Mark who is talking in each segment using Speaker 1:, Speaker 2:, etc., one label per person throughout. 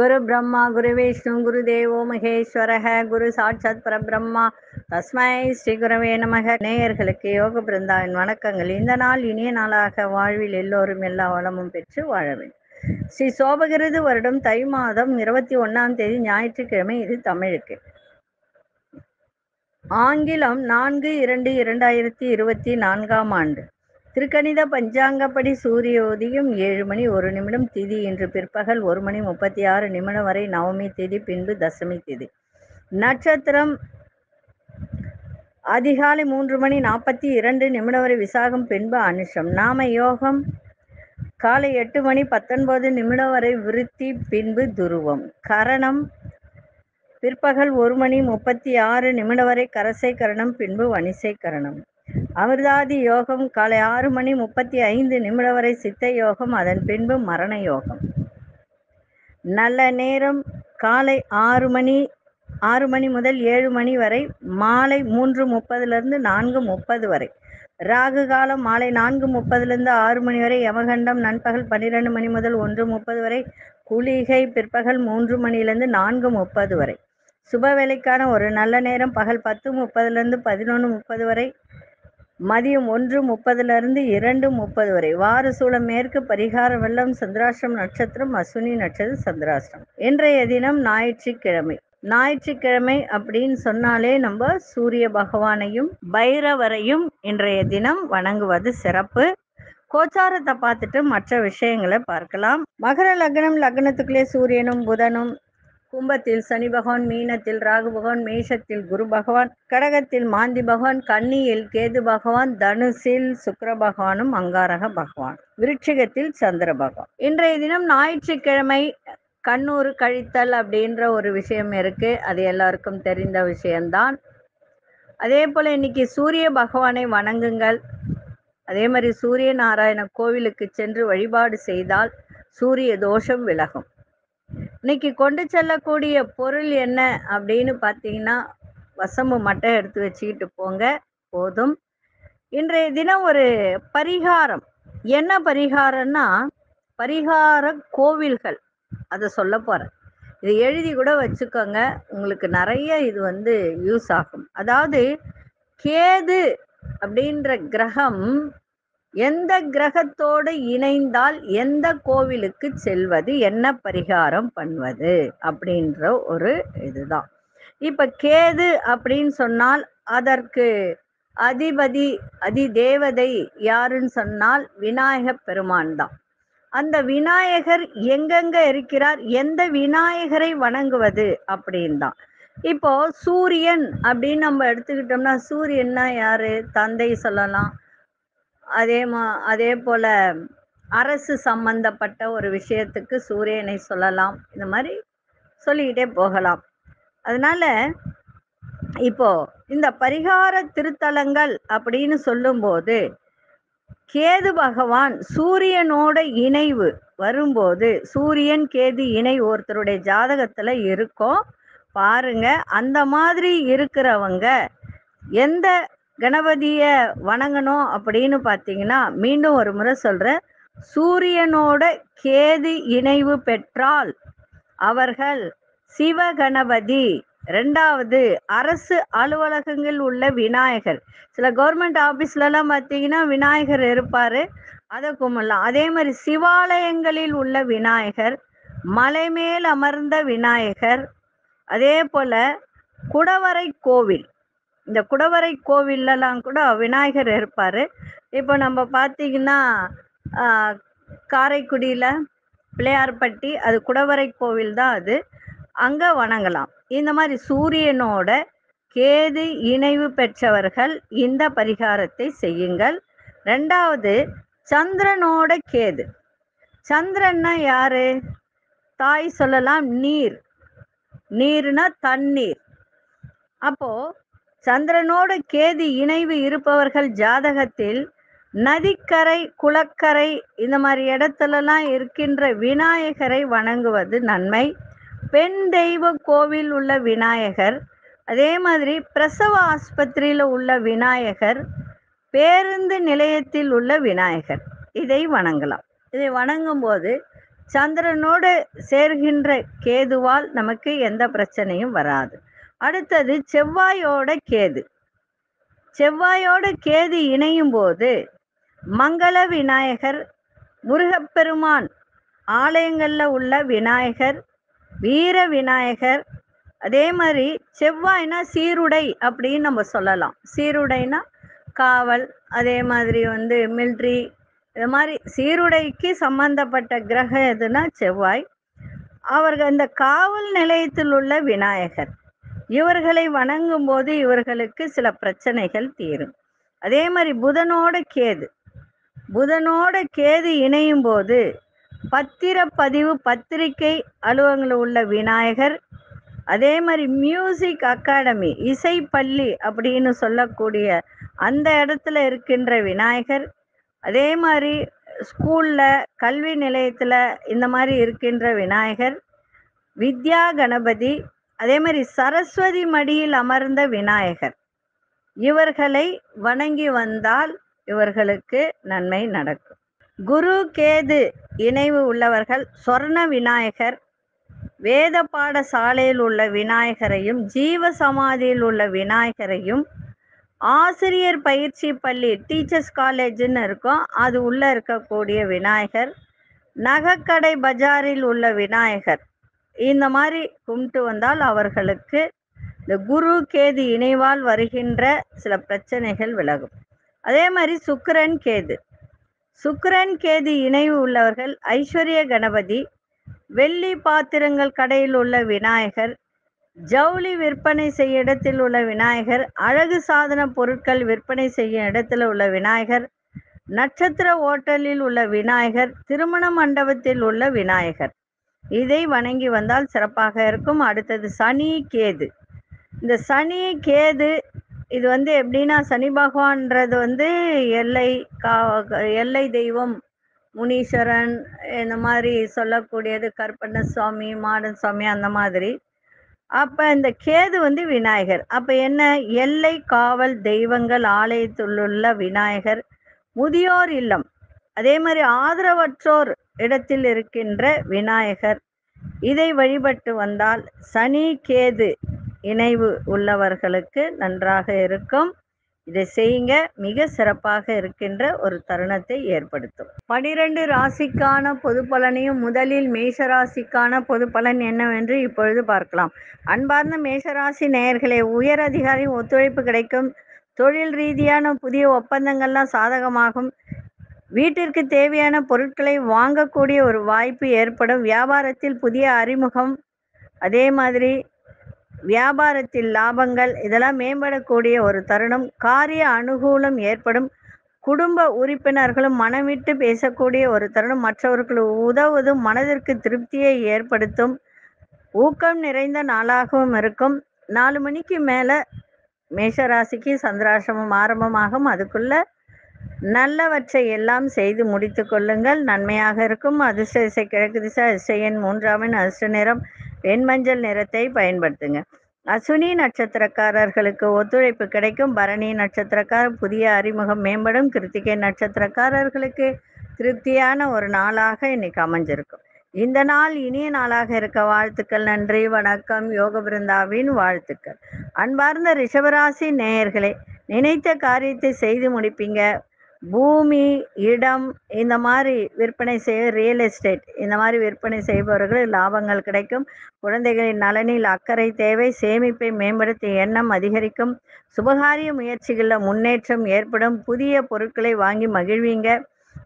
Speaker 1: குரு பிரம்மா குரு விஷ்ணு குரு தேவோ மகேஸ்வரக குரு சாட்சாத் பரபிரம்மா தஸ்மை ஸ்ரீ குரவே நமக. நேயர்களுக்கு யோக பிருந்தாவின் வணக்கங்கள். இந்த நாள் இனிய நாளாக வாழ்வில் எல்லோரும் எல்லா வளமும் பெற்று வாழ வேண்டும். ஸ்ரீ சோபகிருது வருடம் தை மாதம் இருபத்தி ஒன்னாம் தேதி ஞாயிற்றுக்கிழமை இது தமிழுக்கு. ஆங்கிலம் நான்கு இரண்டு இரண்டாயிரத்தி இருபத்தி நான்காம் ஆண்டு. திருக்கணித பஞ்சாங்கப்படி சூரிய உதயம் ஏழு மணி ஒரு நிமிடம் திதி இன்று பிற்பகல் ஒரு மணி முப்பத்தி ஆறு நிமிடம் வரை நவமி திதி பின்பு தசமி திதி. நட்சத்திரம் அதிகாலை மூன்று மணி நாற்பத்தி இரண்டு நிமிடம் வரை விசாகம் பின்பு அனுஷம். நாம யோகம் காலை எட்டு மணி பத்தொன்பது நிமிடம் வரை விருத்தி பின்பு துருவம். கரணம் பிற்பகல் ஒரு மணி முப்பத்தி ஆறு நிமிடம் வரை கரசை கரணம் பின்பு வணிசை கரணம். அமிர்தாதி யோகம் காலை ஆறு மணி முப்பத்தி ஐந்து நிமிடம் வரை சித்த யோகம் அதன் பின்பு மரண யோகம். நல்ல நேரம் காலை ஆறு மணி ஆறு மணி முதல் ஏழு மணி வரை மாலை மூன்று முப்பதுலேருந்து நான்கு முப்பது வரை. ராகு காலம் மாலை நான்கு முப்பதுலேருந்து ஆறு மணி வரை யமகண்டம் நண்பகல் பன்னிரெண்டு மணி முதல் ஒன்று முப்பது வரை குளிகை பிற்பகல் மூன்று மணிலேருந்து நான்கு முப்பது வரை. சுப வேலைக்கான ஒரு நல்ல நேரம் பகல் பத்து முப்பதுலேருந்து பதினொன்று முப்பது வரை மதியம் ஒன்று முப்பதுலேருந்து இரண்டு முப்பது வரை. வார மேற்கு பரிகார வெள்ளம் சந்திராஷ்டிரம் நட்சத்திரம் அஸ்வினி நட்சத்திரம் சந்திராஷ்டிரம் இன்றைய தினம் ஞாயிற்றுக்கிழமை. ஞாயிற்றுக்கிழமை அப்படின்னு சொன்னாலே நம்ம சூரிய பகவானையும் பைரவரையும் இன்றைய தினம் வணங்குவது சிறப்பு. கோச்சாரத்தை பார்த்துட்டு மற்ற விஷயங்களை பார்க்கலாம். மகர லக்னம் லக்னத்துக்குள்ளே சூரியனும் புதனும் கும்பத்தில் சனி பகவான் மீனத்தில் ராகு பகவான் மேஷத்தில் குரு பகவான் கடகத்தில் மாந்தி பகவான் கன்னியில் கேது பகவான் தனுசில் சுக்கர பகவானும் அங்காரக பகவான் விருட்சிகத்தில் சந்திர பகவான். இன்றைய தினம் ஞாயிற்றுக்கிழமை கண்ணூர் கழித்தல் அப்படின்ற ஒரு விஷயம் இருக்கு. அது எல்லாருக்கும் தெரிந்த விஷயம்தான். அதே போல இன்னைக்கு சூரிய பகவானை வணங்குங்கள். அதே மாதிரி சூரிய நாராயண கோவிலுக்கு சென்று வழிபாடு செய்தால் சூரிய தோஷம் விலகும். இன்னைக்கு கொண்டு செல்லக்கூடிய பொருள் என்ன அப்படின்னு பார்த்தீங்கன்னா வசம்பு மட்டும் எடுத்து வச்சுக்கிட்டு போங்க போதும். இன்றைய தினம் ஒரு பரிகாரம். என்ன பரிகாரம்னா பரிகார கோவில்கள். அதை சொல்ல போகிறேன் இது எழுதி கூட வச்சுக்கோங்க. உங்களுக்கு நிறைய இது வந்து யூஸ் ஆகும். அதாவது கேது அப்படின்ற கிரகம் எந்த கிரகத்தோடு இணைந்தால் எந்த கோவிலுக்கு செல்வது என்ன பரிகாரம் பண்ணுவது அப்படின்ற ஒரு இதுதான். இப்ப கேது அப்படின்னு சொன்னால் அதற்கு அதிபதி அதி தேவதை யாருன்னு சொன்னால் விநாயக பெருமான் தான். அந்த விநாயகர் எங்கெங்க இருக்கிறார் எந்த விநாயகரை வணங்குவது அப்படின் தான். இப்போ சூரியன் அப்படின்னு நம்ம எடுத்துக்கிட்டோம்னா சூரியன்னா யாரு? தந்தை சொல்லலாம். அதே மா அதே போல அரசு சம்பந்தப்பட்ட ஒரு விஷயத்துக்கு சூரியனை சொல்லலாம். இந்த மாதிரி சொல்லிக்கிட்டே போகலாம். அதனால இப்போ இந்த பரிகார திருத்தலங்கள் அப்படின்னு சொல்லும்போது கேது பகவான் சூரியனோட இணைவு வரும்போது சூரியன் கேது இணை ஒருத்தருடைய ஜாதகத்துல இருக்கும் பாருங்க அந்த மாதிரி இருக்கிறவங்க எந்த கணபதிய வணங்கணும் அப்படின்னு பார்த்தீங்கன்னா மீண்டும் ஒரு முறை சொல்றேன். சூரியனோட கேது இணைவு பெற்றால் அவர்கள் சிவகணபதி ரெண்டாவது அரசு அலுவலகங்கள் உள்ள விநாயகர். சில கவர்மெண்ட் ஆபீஸ்லலாம் பார்த்தீங்கன்னா விநாயகர் இருப்பாரு. அதை கும்பிடலாம். அதே மாதிரி சிவாலயங்களில் உள்ள விநாயகர் மலை மேல் அமர்ந்த விநாயகர் அதே போல குடவரை கோவில். இந்த குடவரை கோவில்லலாம் கூட விநாயகர் இருப்பார். இப்போ நம்ம பார்த்தீங்கன்னா காரைக்குடியில் பிள்ளையார்பட்டி அது குடவரை கோவில் தான் அது. அங்கே வணங்கலாம். இந்த மாதிரி சூரியனோட கேது இணைவு பெற்றவர்கள் இந்த பரிகாரத்தை செய்யுங்கள். ரெண்டாவது சந்திரனோட கேது. சந்திரன்னா யாரு? தாய் சொல்லலாம் நீர். நீர்னா தண்ணீர். அப்போ சந்திரனோடு கேது இணைவு இருப்பவர்கள் ஜாதகத்தில் நதிக்கரை குளக்கரை இந்த மாதிரி இடத்துலலாம் இருக்கின்ற விநாயகரை வணங்குவது நன்மை. பெண் தெய்வ கோவில் உள்ள விநாயகர் அதே மாதிரி பிரசவ ஆஸ்பத்திரியில் உள்ள விநாயகர் பேருந்து நிலையத்தில் உள்ள விநாயகர் இதை வணங்கலாம். இதை வணங்கும் போது சந்திரனோடு சேர்கின்ற கேதுவால் நமக்கு எந்த பிரச்சனையும் வராது. அடுத்தது செவ்வாயோட கேது. செவ்வாயோட கேது இணையும் போது மங்கள விநாயகர் முருகப்பெருமான் ஆலயங்களில் உள்ள விநாயகர் வீர விநாயகர். அதே மாதிரி செவ்வாய்னா சீருடை அப்படின்னு நம்ம சொல்லலாம். சீருடைனா காவல் அதே மாதிரி வந்து மில்ட்ரி இது மாதிரி சீருடைக்கு சம்பந்தப்பட்ட கிரகம் எதுனா செவ்வாய். அவர்கள் இந்த காவல் நிலையத்தில் உள்ள விநாயகர். இவர்களை வணங்கும் போது இவர்களுக்கு சில பிரச்சனைகள் தீரும். அதே மாதிரி புதனோட கேது. புதனோட கேது இணையும் போது பத்திரப்பதிவு பத்திரிகை அலுவலகங்களில் உள்ள விநாயகர் அதே மாதிரி மியூசிக் அகாடமி இசை பள்ளி அப்படின்னு சொல்லக்கூடிய அந்த இடத்துல இருக்கின்ற விநாயகர் அதே மாதிரி ஸ்கூலில் கல்வி நிலையத்தில் இந்த மாதிரி இருக்கின்ற விநாயகர் வித்யா கணபதி அதே மாதிரி சரஸ்வதி மடியில் அமர்ந்த விநாயகர். இவர்களை வணங்கி வந்தால் இவர்களுக்கு நன்மை நடக்கும். குரு கேது இணைவு உள்ளவர்கள் சொர்ண விநாயகர் வேத பாடசாலையில் உள்ள விநாயகரையும் ஜீவ சமாதியில் உள்ள விநாயகரையும் ஆசிரியர் பயிற்சி பள்ளி டீச்சர்ஸ் காலேஜ்னு இருக்கும். அது உள்ள இருக்கக்கூடிய விநாயகர் நகைக்கடை பஜாரில் உள்ள விநாயகர் இந்த மாதிரி கும்பிட்டு வந்தால் அவர்களுக்கு இந்த குரு கேது இணைவால் வருகின்ற சில பிரச்சனைகள் விலகும். அதே மாதிரி சுக்கரன் கேது. சுக்கரன் கேது இணைவு உள்ளவர்கள் ஐஸ்வர்ய கணபதி வெள்ளி பாத்திரங்கள் கடையில் உள்ள விநாயகர் ஜவுளி விற்பனை செய்ய இடத்தில் உள்ள விநாயகர் அழகு சாதன பொருட்கள் விற்பனை செய்யும் இடத்தில் உள்ள விநாயகர் நட்சத்திர ஓட்டலில் உள்ள விநாயகர் திருமண மண்டபத்தில் உள்ள விநாயகர். இதை வணங்கி வந்தால் சிறப்பாக இருக்கும். அடுத்தது சனி கேது. இந்த சனி கேது இது வந்து எப்படின்னா சனி பகவான்றது வந்து எல்லை கா எல்லை தெய்வம். முனீஸ்வரன் இந்த மாதிரி சொல்லக்கூடியது கற்பண்ண சுவாமி மாடன் சுவாமி அந்த மாதிரி. அப்போ இந்த கேது வந்து விநாயகர். அப்போ என்ன? எல்லை காவல் தெய்வங்கள் ஆலயத்திலுள்ள விநாயகர். முதியோர் இல்லம். அதே மாதிரி ஆதரவற்றோர். இடத்தில் இருக்கின்ற விநாயகர். இதை வழிபட்டு வந்தால் சனி கேது இணைவு உள்ளவர்களுக்கு நன்றாக இருக்கும். இதை செய்யுங்க. மிக சிறப்பாக இருக்கின்ற ஒரு தருணத்தை ஏற்படுத்தும். பனிரெண்டு ராசிக்கான பொது பலனையும் முதலில் மேஷராசிக்கான பொது பலன் என்னவென்று இப்பொழுது பார்க்கலாம். அன்பார்ந்த மேஷராசி நேயர்களே உயர் அதிகாரி ஒத்துழைப்பு கிடைக்கும். தொழில் ரீதியான புதிய ஒப்பந்தங்கள்லாம் சாதகமாகும். வீட்டிற்கு தேவையான பொருட்களை வாங்கக்கூடிய ஒரு வாய்ப்பு ஏற்படும். வியாபாரத்தில் புதிய அறிமுகம் அதே மாதிரி வியாபாரத்தில் லாபங்கள் இதெல்லாம் மேம்படக்கூடிய ஒரு தருணம். காரிய அனுகூலம் ஏற்படும். குடும்ப உறுப்பினர்களும் மனமிட்டு பேசக்கூடிய ஒரு தருணம். மற்றவர்களுக்கு உதவுவதும் மனதிற்கு திருப்தியை ஏற்படுத்தும். ஊக்கம் நிறைந்த நாளாகவும் இருக்கும். நாலு மணிக்கு மேலே மேஷராசிக்கு சந்திராசிரமம் ஆரம்பமாகும். அதுக்குள்ளே நல்லவற்றை எல்லாம் செய்து முடித்து கொள்ளுங்கள். நன்மையாக இருக்கும். அதிர்ஷ்ட திசை கிழக்கு திசை இசையின் மூன்றாவின் அதிர்ஷ்ட நிறம் வெண்மஞ்சள் நிறத்தை பயன்படுத்துங்க. அஸ்வினி நட்சத்திரக்காரர்களுக்கு ஒத்துழைப்பு கிடைக்கும். பரணி நட்சத்திரக்காரர் புதிய அறிமுகம் மேம்படும். கிருத்திகை நட்சத்திரக்காரர்களுக்கு திருப்தியான ஒரு நாளாக இன்னைக்கு அமைஞ்சிருக்கும். இந்த நாள் இனிய நாளாக இருக்க வாழ்த்துக்கள். நன்றி வணக்கம். யோக பிருந்தாவின் வாழ்த்துக்கள். அன்பார்ந்த ரிஷபராசி நேயர்களே நினைத்த காரியத்தை செய்து முடிப்பீங்க. பூமி இடம் இந்த மாதிரி விற்பனை செய்ய ரியல் எஸ்டேட் இந்த மாதிரி விற்பனை செய்பவர்கள் லாபங்கள் கிடைக்கும். குழந்தைகளின் நலனில் அக்கறை தேவை சேமிப்பை மேம்படுத்திய எண்ணம் அதிகரிக்கும். சுபகாரிய முயற்சிகளில் முன்னேற்றம் ஏற்படும். புதிய பொருட்களை வாங்கி மகிழ்வீங்க.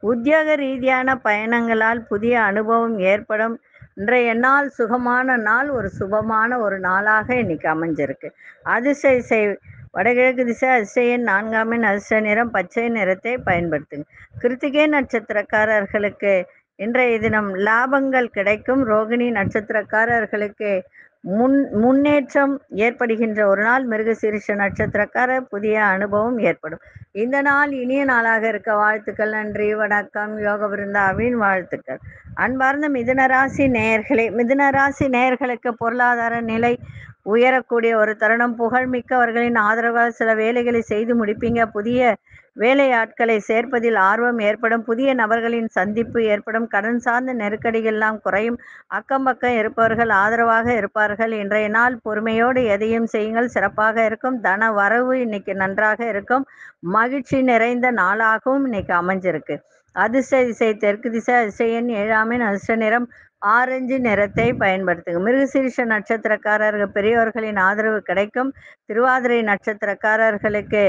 Speaker 1: உத்தியோக ரீதியான பயணங்களால் புதிய அனுபவம் ஏற்படும். இன்றைய நாள் சுகமான நாள் ஒரு சுபமான ஒரு நாளாக இன்னைக்கு அமைஞ்சிருக்கு. அதிசய செய் வடகிழக்கு திசை அதிசயன் நான்காமின் அதிர்ஷ்ட நிறம் பச்சை நிறத்தை பயன்படுத்துங்க. கிருத்திகை நட்சத்திரக்காரர்களுக்கு இன்றைய தினம் லாபங்கள் கிடைக்கும். ரோகிணி நட்சத்திரக்காரர்களுக்கு முன் முன்னேற்றம் ஏற்படுகின்ற ஒரு நாள். மிருகசீரிஷ நட்சத்திரக்காரர் புதிய அனுபவம் ஏற்படும். இந்த நாள் இனிய நாளாக இருக்க வாழ்த்துக்கள் நன்றி வணக்கம் யோக விருந்தாவின் வாழ்த்துக்கள். அன்பார்ந்த மிதுனராசி நேயர்களே மிதுனராசி நேயர்களுக்கு பொருளாதார நிலை உயரக்கூடிய ஒரு தருணம். புகழ்மிக்கவர்களின் ஆதரவால் சில வேலைகளை செய்து முடிப்பீங்க. புதிய வேலையாட்களை சேர்ப்பதில் ஆர்வம் ஏற்படும். புதிய நபர்களின் சந்திப்பு ஏற்படும். கடன் சார்ந்த நெருக்கடிகள்லாம் குறையும். அக்கம் பக்கம் இருப்பவர்கள் ஆதரவாக இருப்பார்கள். இன்றைய நாள் பொறுமையோடு எதையும் செய்யுங்கள். சிறப்பாக இருக்கும். தன வரவு இன்னைக்கு நன்றாக இருக்கும். மகிழ்ச்சி நிறைந்த நாளாகவும் இன்னைக்கு அமைஞ்சிருக்கு. அதிர்ஷ்ட திசை தெற்கு திசை அதிசயன் ஏழாமின் அதிர்ஷ்ட நிறம் ஆரஞ்சு நிறத்தை பயன்படுத்துங்க. மிருகசீரிஷ நட்சத்திரக்காரர்கள் பெரியவர்களின் ஆதரவு கிடைக்கும். திருவாதிரை நட்சத்திரக்காரர்களுக்கு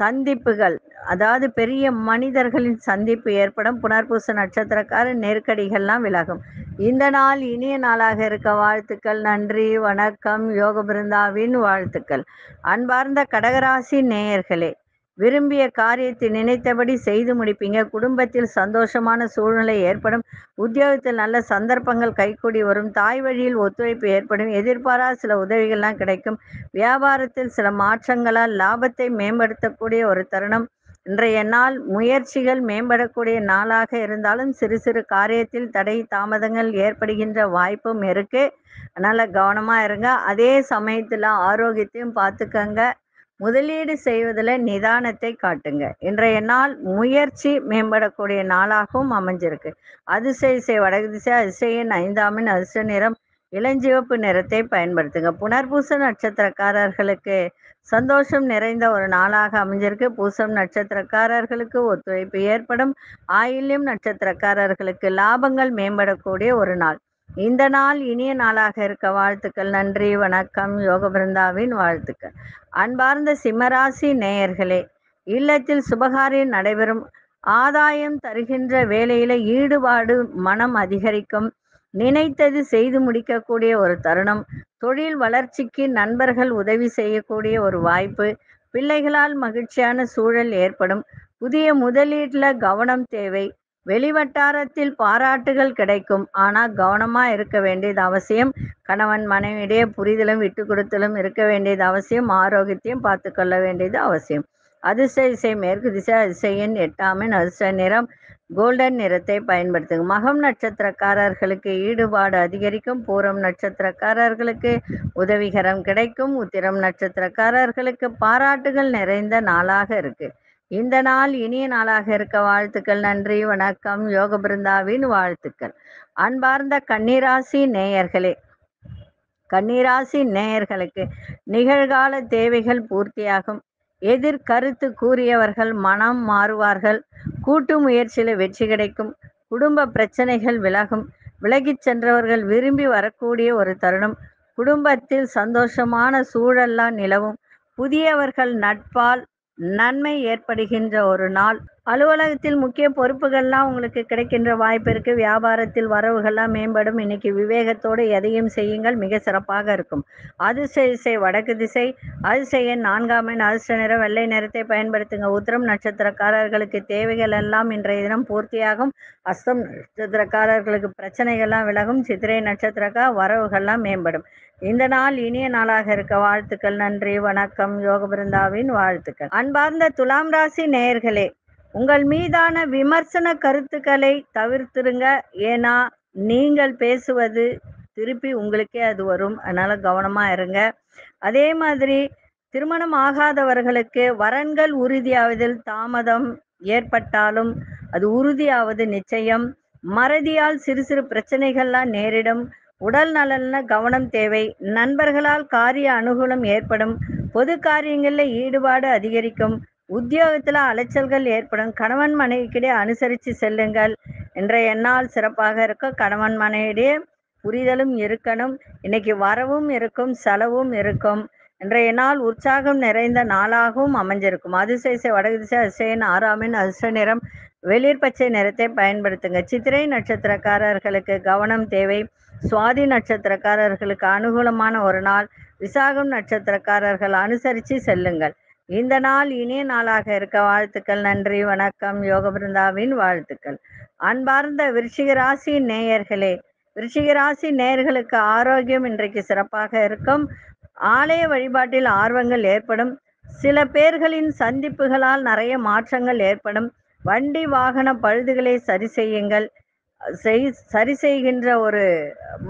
Speaker 1: சந்திப்புகள் அதாவது பெரிய மனிதர்களின் சந்திப்பு ஏற்படும். புனர்பூச நட்சத்திரக்கார நெருக்கடிகள்லாம் விலகும். இந்த நாள் இனிய நாளாக இருக்க வாழ்த்துக்கள் நன்றி வணக்கம் யோக பிருந்தாவின் வாழ்த்துக்கள். அன்பார்ந்த கடகராசி நேயர்களே விரும்பிய காரியத்தை நினைத்தபடி செய்து முடிப்பீங்க. குடும்பத்தில் சந்தோஷமான சூழ்நிலை ஏற்படும். உத்தியோகத்தில் நல்ல சந்தர்ப்பங்கள் கைகூடி வரும். தாய் வழியில் ஒத்துழைப்பு ஏற்படும். எதிர்பாராத சில உதவிகள்லாம் கிடைக்கும். வியாபாரத்தில் சில மாற்றங்களால் லாபத்தை மேம்படுத்தக்கூடிய ஒரு தருணம். இன்றைய நாள் முயற்சிகள் மேம்படக்கூடிய நாளாக இருந்தாலும் சிறு சிறு காரியத்தில் தடை தாமதங்கள் ஏற்படுகின்ற வாய்ப்பும் இருக்கு. அதனால கவனமா இருங்க. அதே சமயத்தில் ஆரோக்கியத்தையும் பார்த்துக்கங்க. முதலீடு செய்வதில் நிதானத்தை காட்டுங்க. இன்றைய நாள் முயற்சி மேம்படக்கூடிய நாளாகவும் அமைஞ்சிருக்கு. அதிசய இசை வடகதிசை திசை அதிசயன் ஐந்தாமின் அதிர்ஷ்ட நிறம் இளஞ்சிவப்பு நிறத்தை பயன்படுத்துங்க. புனர்பூச நட்சத்திரக்காரர்களுக்கு சந்தோஷம் நிறைந்த ஒரு நாளாக அமைஞ்சிருக்கு. பூசம் நட்சத்திரக்காரர்களுக்கு ஒத்துழைப்பு ஏற்படும். ஆயில்யம் நட்சத்திரக்காரர்களுக்கு லாபங்கள் மேம்படக்கூடிய ஒரு நாள். இந்த நாள் இனிய நாளாக இருக்க வாழ்த்துக்கள். நன்றி வணக்கம். யோக பிருந்தாவின் வாழ்த்துக்கள். அன்பார்ந்த சிம்மராசி நேயர்களே இல்லத்தில் சுபகாரியம் நடைபெறும். ஆதாயம் தருகின்ற வேலையில ஈடுபாடு மனம் அதிகரிக்கும். நினைத்தது செய்து முடிக்கக்கூடிய ஒரு தருணம். தொழில் வளர்ச்சிக்கு நண்பர்கள் உதவி செய்யக்கூடிய ஒரு வாய்ப்பு. பிள்ளைகளால் மகிழ்ச்சியான சூழல் ஏற்படும். புதிய முதலீட்டில் கவனம் தேவை. வெளிவட்டாரத்தில் பாராட்டுகள் கிடைக்கும். ஆனால் கவனமாக இருக்க வேண்டியது அவசியம். கணவன் மனைவியிடையே புரிதலும் விட்டு கொடுத்தலும் இருக்க வேண்டியது அவசியம். ஆரோக்கியத்தையும் பார்த்து கொள்ள வேண்டியது அவசியம். அதிர்ஷ்ட இசை மேற்கு திசை அதிசயின் எட்டாமின் அதிர்ஷ்ட நிறம். கோல்டன் நிறத்தை பயன்படுத்துங்க. மகம் நட்சத்திரக்காரர்களுக்கு ஈடுபாடு அதிகரிக்கும். பூரம் நட்சத்திரக்காரர்களுக்கு உதவிகரம் கிடைக்கும். உத்திரம் நட்சத்திரக்காரர்களுக்கு பாராட்டுகள் நிறைந்த நாளாக இருக்குது இந்த நாள் இனிய நாளாக இருக்க வாழ்த்துக்கள் நன்றி வணக்கம் யோக பிருந்தாவின் வாழ்த்துக்கள். அன்பார்ந்த கன்னிராசி நேயர்களே கன்னிராசி நேயர்களுக்கு நிகழ்கால தேவைகள் பூர்த்தியாகும். எதிர் கருத்து கூறியவர்கள் மனம் மாறுவார்கள். கூட்டு முயற்சியில் வெற்றி கிடைக்கும். குடும்ப பிரச்சனைகள் விலகும். விலகிச் சென்றவர்கள் விரும்பி வரக்கூடிய ஒரு தருணம். குடும்பத்தில் சந்தோஷமான சூழல்லாம் நிலவும். புதியவர்கள் நட்பால் நன்மை ஏற்படுகின்ற ஒரு நாள். அலுவலகத்தில் முக்கிய பொறுப்புகள்லாம் உங்களுக்கு கிடைக்கின்ற வாய்ப்பு வியாபாரத்தில் வரவுகள்லாம் மேம்படும். இன்னைக்கு விவேகத்தோடு எதையும் செய்யுங்கள். மிக சிறப்பாக இருக்கும். அதிர்ஷ்ட திசை வடக்கு திசை. அதிசய நான்காம் எண் அதிர்ஷ்ட நிறம் வெள்ளை நிறத்தை பயன்படுத்துங்க. உத்திரம் நட்சத்திரக்காரர்களுக்கு தேவைகள் எல்லாம் இன்றைய தினம் பூர்த்தியாகும். அஸ்தம் நட்சத்திரக்காரர்களுக்கு பிரச்சனைகள்லாம் விலகும். சித்திரை நட்சத்திரக்கா வரவுகள்லாம் மேம்படும். இந்த நாள் இனிய நாளாக இருக்க வாழ்த்துக்கள் நன்றி வணக்கம் யோக பிருந்தாவின் வாழ்த்துக்கள். அன்பார்ந்த துலாம் ராசி நேயர்களே உங்கள் மீதான விமர்சன கருத்துக்களை தவிர்த்துருங்க. ஏன்னா நீங்கள் பேசுவது திருப்பி உங்களுக்கே அது வரும். அதனால கவனமா இருங்க. அதே மாதிரி திருமணம் ஆகாதவர்களுக்கு வரன்கள் உறுதியாவதில் தாமதம் ஏற்பட்டாலும் அது உறுதியாவது நிச்சயம். மறதியால் சிறு சிறு பிரச்சனைகள்லாம் நேரிடும். உடல் நலன கவனம் தேவை. நண்பர்களால் காரிய அனுகூலம் ஏற்படும். பொது காரியங்களில் ஈடுபாடு அதிகரிக்கும். உத்தியோகத்தில் அலைச்சல்கள் ஏற்படும். கணவன் மனைவிக்கிடையே அனுசரித்து செல்லுங்கள். இன்றைய நாள் சிறப்பாக இருக்கும். கணவன் மனைவிடையே புரிதலும் இருக்கணும். இன்னைக்கு வரவும் இருக்கும். செலவும் இருக்கும். இன்றைய நாள் உற்சாகம் நிறைந்த நாளாகவும் அமைஞ்சிருக்கும். அதிசய வடகு திசை அதிசயன் ஆறாமின் அதிர்ஷ்ட நிறம் வெளிர் பச்சை நிறத்தை பயன்படுத்துங்க. சித்திரை நட்சத்திரக்காரர்களுக்கு கவனம் தேவை. சுவாதி நட்சத்திரக்காரர்களுக்கு அனுகூலமான ஒரு நாள். விசாகம் நட்சத்திரக்காரர்கள் அனுசரித்து செல்லுங்கள். இந்த நாள் இனிய நாளாக இருக்க வாழ்த்துக்கள். நன்றி வணக்கம். யோக பிருந்தாவின் வாழ்த்துக்கள். அன்பார்ந்த விருச்சிக நேயர்களே விருச்சிக நேயர்களுக்கு ஆரோக்கியம் இன்றைக்கு சிறப்பாக இருக்கும். ஆலய வழிபாட்டில் ஆர்வங்கள் ஏற்படும். சில பேர்களின் சந்திப்புகளால் நிறைய மாற்றங்கள் ஏற்படும். வண்டி வாகன பழுதுகளை சரி செய்யுங்கள். செய் சரி செய்கின்ற ஒரு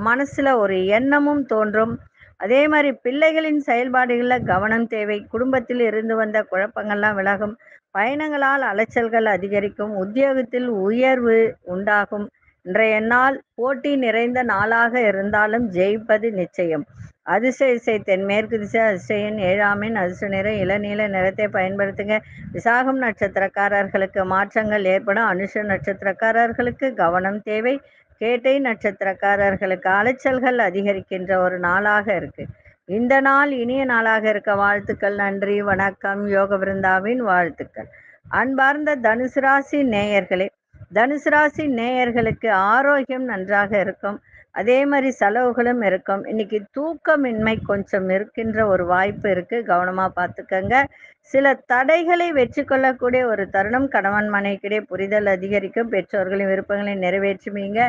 Speaker 1: மனசில் ஒரு எண்ணமும் தோன்றும். அதே மாதிரி பிள்ளைகளின் செயல்பாடுகளில் கவனம் தேவை. குடும்பத்தில் இருந்து வந்த குழப்பங்கள்லாம் விலகும். பயணங்களால் அலைச்சல்கள் அதிகரிக்கும். உத்தியோகத்தில் உயர்வு உண்டாகும். இன்றைய நாள் போட்டி நிறைந்த நாளாக இருந்தாலும் ஜெயிப்பது நிச்சயம். அதிசய இசை தென்மேற்கு திசை அதிசயன் ஏழாமின் அதிர்ஷ்ட நிறம் இளநீல நிறத்தை பயன்படுத்துங்க. விசாகம் நட்சத்திரக்காரர்களுக்கு மாற்றங்கள் ஏற்படும். அனுஷ நட்சத்திரக்காரர்களுக்கு கவனம் தேவை. கேட்டை நட்சத்திரக்காரர்களுக்கு அலைச்சல்கள் அதிகரிக்கின்ற ஒரு நாளாக இருக்கு. இந்த நாள் இனிய நாளாக இருக்க வாழ்த்துக்கள். நன்றி வணக்கம். யோக பிருந்தாவின் வாழ்த்துக்கள். அன்பார்ந்த தனுசு ராசி நேயர்களே தனுசு ராசி நேயர்களுக்கு ஆரோக்கியம் நன்றாக இருக்கும். அதே மாதிரி செலவுகளும் இருக்கும். இன்னைக்கு தூக்கமின்மை கொஞ்சம் இருக்கின்ற ஒரு வாய்ப்பு இருக்கு. கவனமா பார்த்துக்கங்க. சில தடைகளை வெற்றி கொள்ளக்கூடிய ஒரு தருணம் கணவன் மனைவிக்கிடையே புரிதல் அதிகரிக்கும். பெற்றோர்களின் விருப்பங்களை நிறைவேற்றுவீங்க.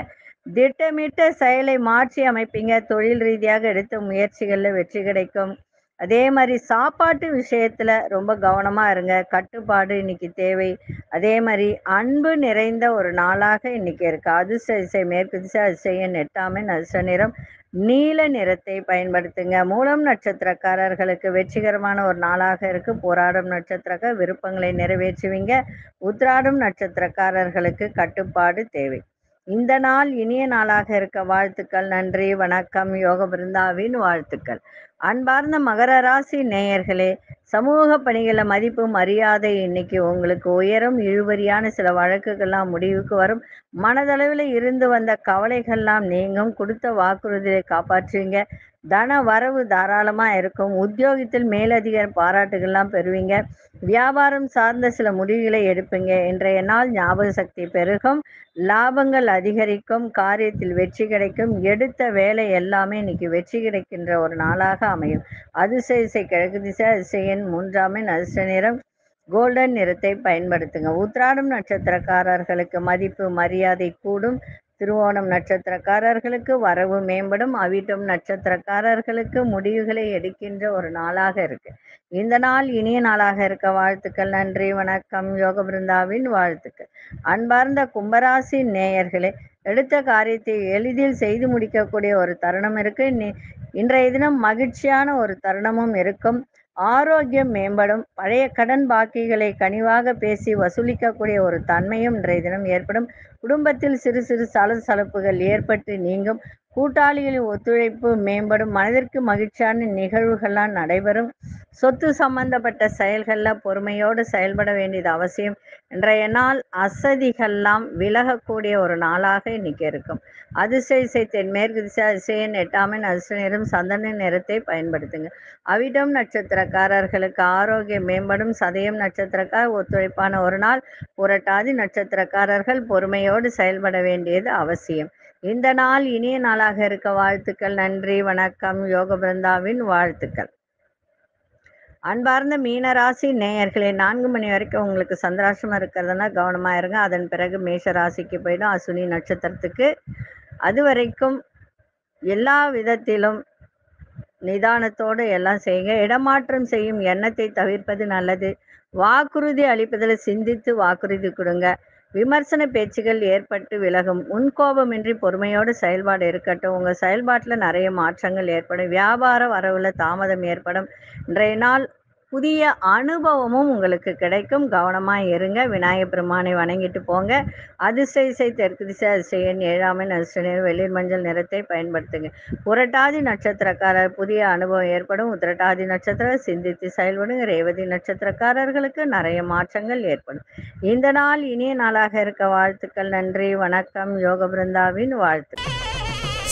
Speaker 1: திட்டமிட்ட செயலை மாற்றி அமைப்பீங்க. தொழில் ரீதியாக எடுத்த முயற்சிகளில் வெற்றி கிடைக்கும். அதே மாதிரி சாப்பாட்டு விஷயத்துல ரொம்ப கவனமா இருங்க. கட்டுப்பாடு இன்னைக்கு தேவை. அதே மாதிரி அன்பு நிறைந்த ஒரு நாளாக இன்னைக்கு இருக்கு. அதிர்ஷ்ட திசை மேற்கு திசை அதிசயம் எட்டாமை அதிர்ஷ்ட நிறம் நீல நிறத்தை பயன்படுத்துங்க. மூலம் நட்சத்திரக்காரர்களுக்கு வெற்றிகரமான ஒரு நாளாக இருக்கு. போராடும் நட்சத்திரக்க விருப்பங்களை நிறைவேற்றுவீங்க. உத்ராடும் நட்சத்திரக்காரர்களுக்கு கட்டுப்பாடு தேவை. இந்த நாள் இனிய நாளாக இருக்க. வாழ்த்துக்கள் நன்றி வணக்கம். யோக பிருந்தாவின் வாழ்த்துக்கள். அன்பார்ந்த மகர ராசி நேயர்களே சமூக பணிகளை மதிப்பு மரியாதை இன்னைக்கு உங்களுக்கு உயரும். இழுவரியான சில வழக்குகள்லாம் முடிவுக்கு வரும். மனதளவில் இருந்து வந்த கவலைகள்லாம் நீங்கும். கொடுத்த வாக்குறுதியை காப்பாற்றுவீங்க தன வரவு தாராளமாக இருக்கும். உத்தியோகத்தில் மேலதிக பாராட்டுகள்லாம் பெறுவீங்க. வியாபாரம் சார்ந்த சில முடிவுகளை எடுப்பீங்க. இன்றைய நாள் ஞாபக சக்தி பெருகும். லாபங்கள் அதிகரிக்கும். காரியத்தில் வெற்றி கிடைக்கும். எடுத்த வேலை எல்லாமே இன்னைக்கு வெற்றி கிடைக்கின்ற ஒரு நாளாக அமையும். அதிசய இசை கிழக்கு திசை அதிசயன் மூன்றாமின் அதிர்ஷ்ட நிறம் கோல்டன் நிறத்தை பயன்படுத்துங்க. உத்ராடம் நட்சத்திரக்காரர்களுக்கு மதிப்பு மரியாதை கூடும். திருவோணம் நட்சத்திரக்காரர்களுக்கு வரவு மேம்படும் அவிட்டம் நட்சத்திரக்காரர்களுக்கு முடிவுகளை எடுக்கின்ற ஒரு நாளாக இருக்கு. இந்த நாள் இனிய நாளாக இருக்க வாழ்த்துக்கள் நன்றி வணக்கம் யோக பிருந்தாவின் வாழ்த்துக்கள். அன்பார்ந்த கும்பராசி நேயர்களே எடுத்த காரியத்தை எளிதில் செய்து முடிக்கக்கூடிய ஒரு தருணம் இருக்கு. நி- இன்றைய தினம் மகிழ்ச்சியான ஒரு தருணமும் இருக்கும். ஆரோக்கியம் மேம்படும். பழைய கடன் பாக்கிகளை கனிவாக பேசி வசூலிக்கக்கூடிய ஒரு தன்மையும் இன்றைய தினம் ஏற்படும். குடும்பத்தில் சிறு சிறு சலசலப்புகள் ஏற்பட்டு நீங்கும். கூட்டாளிகளின் ஒத்துழைப்பு மேம்படும். மனதிற்கு மகிழ்ச்சியான நிகழ்வுகள்லாம் நடைபெறும். சொத்து சம்பந்தப்பட்ட செயல்களில் பொறுமையோடு செயல்பட வேண்டியது அவசியம். இன்றைய நாள் அசதிகள்லாம் விலகக்கூடிய ஒரு நாளாக இன்னைக்கு இருக்கும். அதிசய இசை தென்மேற்கு திசை அதிசயன் எட்டாமின் அதிர்ஷ்ட நிறம் சந்தன நிறத்தை பயன்படுத்துங்க. அவிடம் நட்சத்திரக்காரர்களுக்கு ஆரோக்கியம் மேம்படும். சதயம் நட்சத்திரக்கார் ஒத்துழைப்பான ஒரு நாள். புரட்டாதி நட்சத்திரக்காரர்கள் பொறுமையோடு செயல்பட வேண்டியது அவசியம். இந்த நாள் இனிய நாளாக இருக்க வாழ்த்துக்கள் நன்றி வணக்கம் யோக பிருந்தாவின் வாழ்த்துக்கள். அன்பார்ந்த மீனராசி நேயர்களே நான்கு மணி வரைக்கும் உங்களுக்கு சந்திராசிரமம் இருக்கிறதுனா கவனமா இருங்க. அதன் பிறகு மேஷ ராசிக்கு போயிடும் அசுனி நட்சத்திரத்துக்கு. அது வரைக்கும் எல்லா விதத்திலும் நிதானத்தோடு எல்லாம் செய்யுங்க. இடமாற்றம் செய்யும் எண்ணத்தை தவிர்ப்பது நல்லது. வாக்குறுதி அளிப்பதில் சிந்தித்து வாக்குறுதி கொடுங்க. விமர்சன பேச்சுகள் ஏற்பட்டு விலகும். முன்கோபமின்றி பொறுமையோடு செயல்பாடு இருக்கட்டும். உங்கள் செயல்பாட்டில் நிறைய மாற்றங்கள் ஏற்படும். வியாபார வரவுல தாமதம் ஏற்படும். இன்றைய நாள் புதிய அனுபவமும் உங்களுக்கு கிடைக்கும். கவனமாக இருங்க. விநாயகப் பெருமானை வணங்கிட்டு போங்க. அதிசய இசை தெற்கு திசை அதிசயன் ஏழாமின் அதிர்ஷ்ட வெளிர் மஞ்சள் நிறத்தை பயன்படுத்துங்க. புரட்டாதி நட்சத்திரக்காரர் புதிய அனுபவம் ஏற்படும். உத்திரட்டாதி நட்சத்திரம் சிந்தித்து செயல்படுங்க. ரேவதி நட்சத்திரக்காரர்களுக்கு நிறைய மாற்றங்கள் ஏற்படும். இந்த நாள் இனிய நாளாக இருக்க. வாழ்த்துக்கள். நன்றி. வணக்கம். யோக பிருந்தாவின் வாழ்த்துக்கள்.